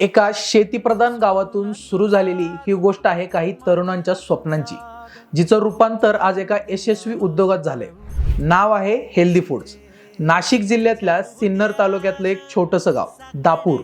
एका शेतीप्रधान गावातून सुरू झालेली ही गोष्ट आहे काही तरुणांच्या स्वप्नांची जिचं रूपांतर आज एका यशस्वी उद्योगात झालंय. नाव आहे हेल्दी फूड्स नाशिक जिल्ह्यातल्या सिन्नर तालुक्यातलं एक छोटंसं गाव दापूर.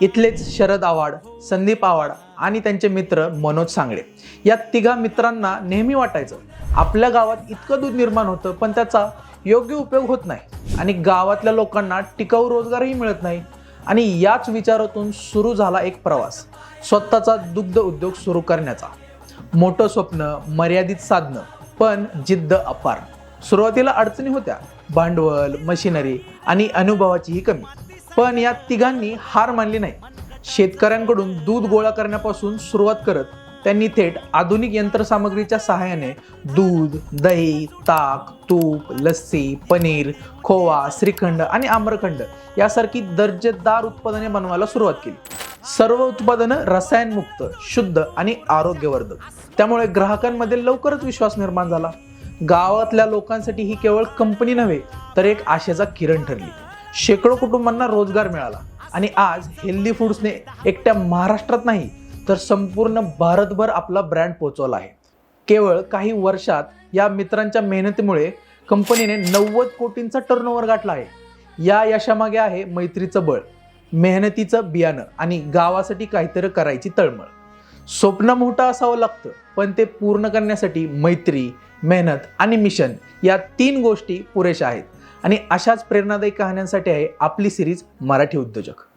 इथलेच शरद आव्हाड संदीप आव्हाड आणि त्यांचे मित्र मनोज सांगळे. या तिघा मित्रांना नेहमी वाटायचं आपल्या गावात इतकं दूध निर्माण होतं पण त्याचा योग्य उपयोग होत नाही आणि गावातल्या लोकांना टिकाऊ रोजगारही मिळत नाही. आणि याच विचारातून सुरू झाला एक प्रवास. स्वतःचा दुग्ध उद्योग सुरू करण्याचा. मोठं स्वप्न मर्यादित साधनं पण जिद्द अपार. सुरुवातीला अडचणी होत्या. भांडवल मशिनरी आणि अनुभवाचीही कमी. पण या तिघांनी हार मानली नाही. शेतकऱ्यांकडून दूध गोळा करण्यापासून सुरुवात करत त्यांनी थेट आधुनिक यंत्रसामग्रीच्या सहाय्याने दूध दही ताक तूप लस्सी पनीर खोवा श्रीखंड आणि आम्रखंड यासारखी दर्जेदार उत्पादने बनवायला सुरुवात केली. सर्व उत्पादनं रसायनमुक्त शुद्ध आणि आरोग्यवर्धक. त्यामुळे ग्राहकांमध्ये लवकरच विश्वास निर्माण झाला. गावातल्या लोकांसाठी ही केवळ कंपनी नव्हे तर एक आशेचा किरण ठरली. शेकडो कुटुंबांना रोजगार मिळाला आणि आज हेल्दी फूड्सने एकट्या महाराष्ट्रात नाही तर संपूर्ण भारतभर आपला ब्रँड पोचवला आहे. केवळ काही वर्षात या मित्रांच्या मेहनतीमुळे कंपनीने नव्वद कोटींचा टर्नओव्हर गाठला आहे. या यशामागे आहे मैत्रीचं बळ मेहनतीचं बियाणं आणि गावासाठी काहीतरी करायची तळमळ. स्वप्न मोठं असावं लागतं पण ते पूर्ण करण्यासाठी मैत्री मेहनत आणि मिशन या तीन गोष्टी पुरेशा आहेत. आणि अशाच प्रेरणादायी कहाण्यांसाठी आहे आपली सिरीज मराठी उद्योजक.